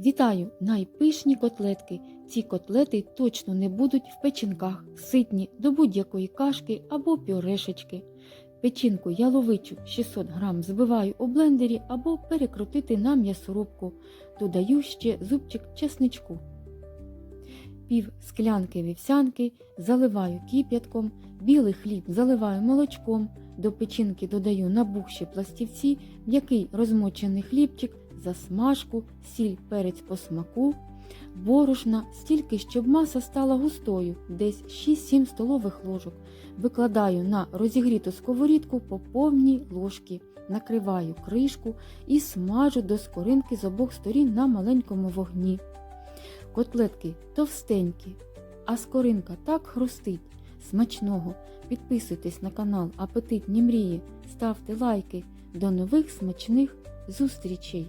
Вітаю найпишні котлетки. Ці котлети точно не будуть в печінках, ситні до будь-якої кашки або пюрешечки. Печінку яловичу 600 г збиваю у блендері або перекрутити на м'ясорубку. Додаю ще зубчик чесничку. Пів склянки вівсянки заливаю кип'ятком, білий хліб заливаю молочком, до печінки додаю набухші пластівці, м'який розмочений хлібчик, засмажку, сіль, перець по смаку, борошна, стільки, щоб маса стала густою, десь 6-7 столових ложок. Викладаю на розігріту сковорідку по повній ложці, накриваю кришку і смажу до скоринки з обох сторін на маленькому вогні. Котлетки товстенькі, а скоринка так хрустить. Смачного! Підписуйтесь на канал Апетитні мрії, ставте лайки. До нових смачних зустрічей!